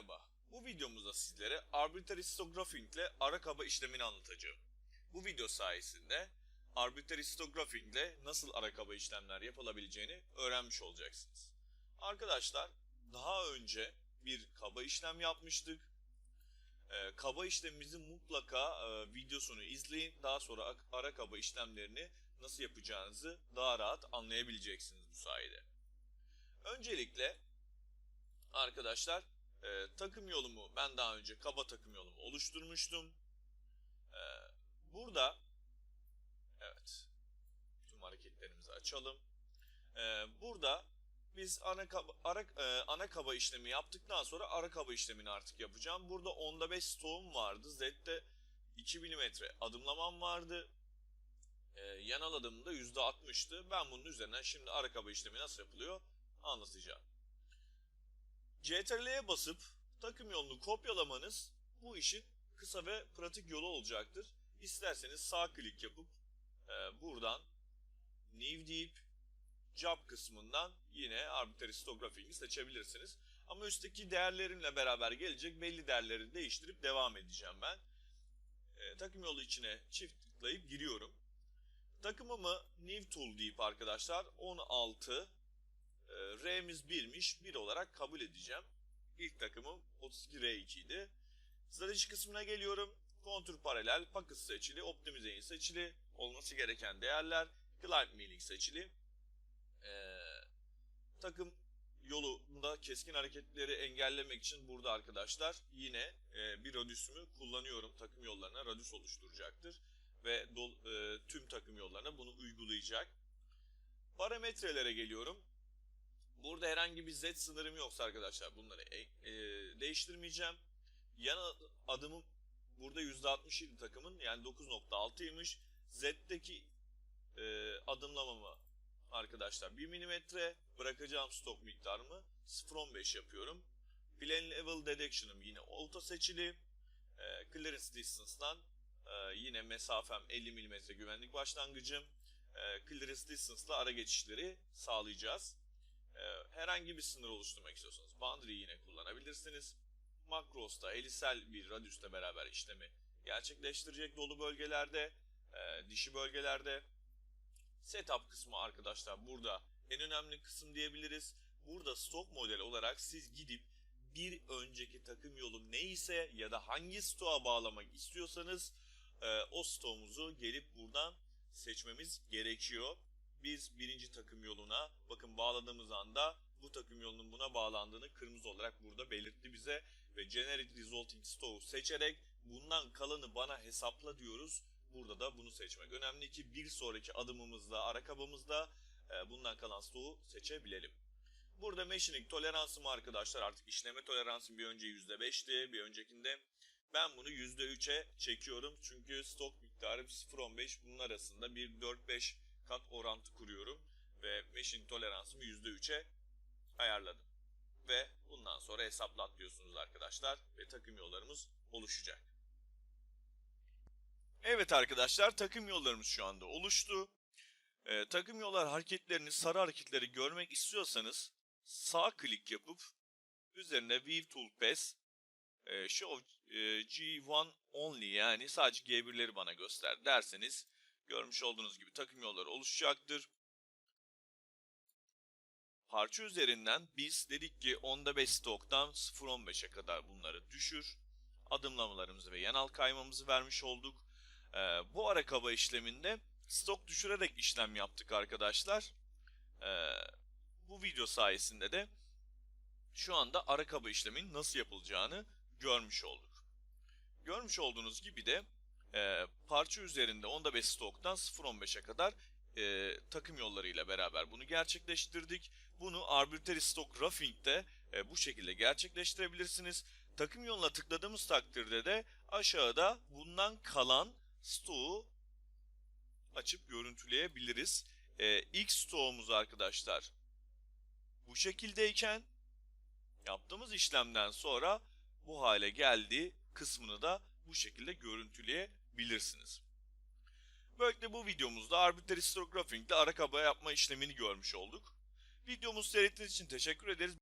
Merhaba, bu videomuzda sizlere Arbitrary Histographing ile ara kaba işlemini anlatacağım. Bu video sayesinde Arbitrary Histographing ile nasıl ara kaba işlemler yapılabileceğini öğrenmiş olacaksınız. Arkadaşlar, daha önce bir kaba işlem yapmıştık. Ee, kaba işlemimizi mutlaka e, videosunu izleyin. Daha sonra ara kaba işlemlerini nasıl yapacağınızı daha rahat anlayabileceksiniz bu sayede. Öncelikle arkadaşlar e, takım yolumu ben daha önce kaba takım yolumu oluşturmuştum. E, burada evet tüm hareketlerimizi açalım. E, burada biz ana kaba, ara, e, ana kaba işlemi yaptıktan sonra ara kaba işlemini artık yapacağım. Burada onda 5 stoğum vardı. Z'de 2 mm adımlamam vardı. E, yanal adımım da %60'tı. Ben bunun üzerinden şimdi ara kaba işlemi nasıl yapılıyor anlatacağım. CTRL'ye basıp takım yolunu kopyalamanız bu işin kısa ve pratik yolu olacaktır. İsterseniz sağ klik yapıp e, buradan New deyip Job kısmından yine Arbitrary seçebilirsiniz. Ama üstteki değerlerimle beraber gelecek belli değerleri değiştirip devam edeceğim ben. E, takım yolu içine çift tıklayıp giriyorum. Takımımı New Tool deyip arkadaşlar 16 e, R'miz 1'miş 1 olarak kabul edeceğim. İlk takımım 32R2 idi. Strateji kısmına geliyorum. Kontur paralel, packet seçili, optimizeyin seçili, olması gereken değerler, glide milling seçili. Ee, takım yolunda keskin hareketleri engellemek için burada arkadaşlar yine e, bir radius'umu kullanıyorum. Takım yollarına radius oluşturacaktır ve dol, e, tüm takım yollarına bunu uygulayacak. Parametrelere geliyorum. Burada herhangi bir Z sınırım yoksa arkadaşlar bunları e, e, değiştirmeyeceğim. Yan adımım burada %67 takımın yani 9.6'ymış. Z'deki e, adımlamamı arkadaşlar 1 mm bırakacağım stok miktarımı 0.15 yapıyorum. Plane Level Detection'ım yine auto seçili. E, clearance Distance'dan e, yine mesafem 50 mm güvenlik başlangıcım. E, clearance Distance'la ara geçişleri sağlayacağız. Ee, herhangi bir sınır oluşturmak istiyorsanız boundary yine kullanabilirsiniz. Makros'ta elisel bir radius'la beraber işlemi gerçekleştirecek dolu bölgelerde, e, dişi bölgelerde. Setup kısmı arkadaşlar burada en önemli kısım diyebiliriz. Burada stok model olarak siz gidip bir önceki takım yolu neyse ya da hangi stoğa bağlamak istiyorsanız e, o stoğumuzu gelip buradan seçmemiz gerekiyor biz birinci takım yoluna bakın bağladığımız anda bu takım yolunun buna bağlandığını kırmızı olarak burada belirtti bize ve Generic Resulting Store'u seçerek bundan kalanı bana hesapla diyoruz. Burada da bunu seçmek önemli ki bir sonraki adımımızda, ara kabımızda e, bundan kalan stoğu seçebilelim. Burada machining toleransım arkadaşlar artık işleme toleransım bir önce %5'ti bir öncekinde. Ben bunu %3'e çekiyorum çünkü stok miktarı 0.15 bunun arasında bir 4-5 kat orantı kuruyorum ve machine toleransımı %3'e ayarladım. Ve bundan sonra hesaplat diyorsunuz arkadaşlar ve takım yollarımız oluşacak. Evet arkadaşlar takım yollarımız şu anda oluştu. Ee, takım yollar hareketlerini sarı hareketleri görmek istiyorsanız sağ klik yapıp üzerine View Tool Path e, Show e, G1 Only yani sadece G1'leri bana göster derseniz Görmüş olduğunuz gibi takım yolları oluşacaktır. Parça üzerinden biz dedik ki onda 5 stoktan 0.15'e kadar bunları düşür. Adımlamalarımızı ve yanal kaymamızı vermiş olduk. Ee, bu ara kaba işleminde stok düşürerek işlem yaptık arkadaşlar. Ee, bu video sayesinde de şu anda ara kaba işlemin nasıl yapılacağını görmüş olduk. Görmüş olduğunuz gibi de e, parça üzerinde onda 5 stoktan 0.15'e kadar e, takım yollarıyla beraber bunu gerçekleştirdik. Bunu Arbitrary Stock Roughing'de e, bu şekilde gerçekleştirebilirsiniz. Takım yoluna tıkladığımız takdirde de aşağıda bundan kalan stoğu açıp görüntüleyebiliriz. E, ilk stoğumuz arkadaşlar bu şekildeyken yaptığımız işlemden sonra bu hale geldi kısmını da bu şekilde görüntüleyebilirsiniz. Böylelikle bu videomuzda Arbitrary Histographing ile ara kaba yapma işlemini görmüş olduk. Videomuzu seyrettiğiniz için teşekkür ederiz.